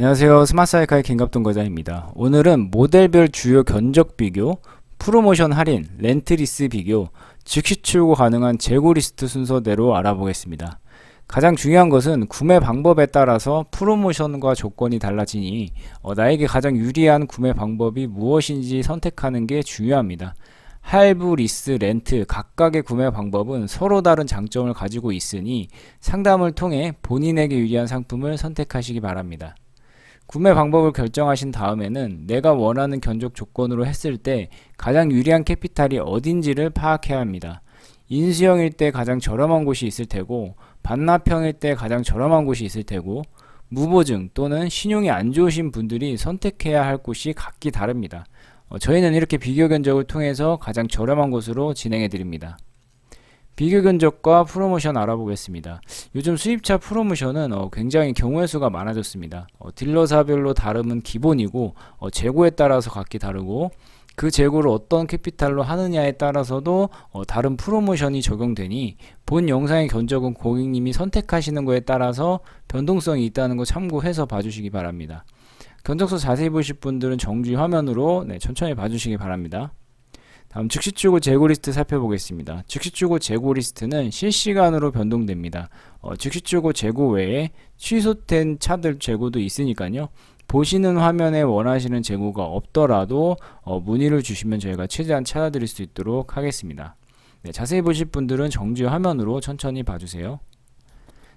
안녕하세요. 스마트사이카의 김갑동 거장입니다. 오늘은 모델별 주요 견적 비교, 프로모션 할인, 렌트리스 비교, 즉시 출고 가능한 재고 리스트 순서대로 알아보겠습니다. 가장 중요한 것은 구매 방법에 따라서 프로모션과 조건이 달라지니 어, 나에게 가장 유리한 구매 방법이 무엇인지 선택하는 게 중요합니다. 할부, 리스, 렌트 각각의 구매 방법은 서로 다른 장점을 가지고 있으니 상담을 통해 본인에게 유리한 상품을 선택하시기 바랍니다. 구매 방법을 결정하신 다음에는 내가 원하는 견적 조건으로 했을 때 가장 유리한 캐피탈이 어딘지를 파악해야 합니다. 인수형일 때 가장 저렴한 곳이 있을 테고 반납형일 때 가장 저렴한 곳이 있을 테고 무보증 또는 신용이 안 좋으신 분들이 선택해야 할 곳이 각기 다릅니다. 어, 저희는 이렇게 비교 견적을 통해서 가장 저렴한 곳으로 진행해 드립니다. 비교 견적과 프로모션 알아보겠습니다. 요즘 수입차 프로모션은 어, 굉장히 경우의 수가 많아졌습니다. 어, 딜러사별로 다름은 기본이고 어, 재고에 따라서 각기 다르고 그 재고를 어떤 캐피탈로 하느냐에 따라서도 어, 다른 프로모션이 적용되니 본 영상의 견적은 고객님이 선택하시는 거에 따라서 변동성이 있다는 거 참고해서 봐주시기 바랍니다. 견적서 자세히 보실 분들은 정지 화면으로 네, 천천히 봐주시기 바랍니다. 다음 즉시 출고 재고 리스트 살펴보겠습니다. 즉시 출고 재고 리스트는 실시간으로 변동됩니다. 어, 즉시 출고 재고 외에 취소된 차들 재고도 있으니까요. 보시는 화면에 원하시는 재고가 없더라도 어, 문의를 주시면 저희가 최대한 찾아드릴 수 있도록 하겠습니다. 네, 자세히 보실 분들은 정지 화면으로 천천히 봐주세요.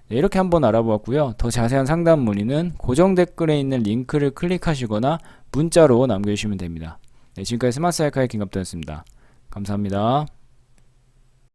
네, 이렇게 한번 알아보았고요. 더 자세한 상담 문의는 고정 댓글에 있는 링크를 클릭하시거나 문자로 남겨주시면 됩니다. 네, 지금까지 스마트 사이카의 김갑도였습니다. 감사합니다.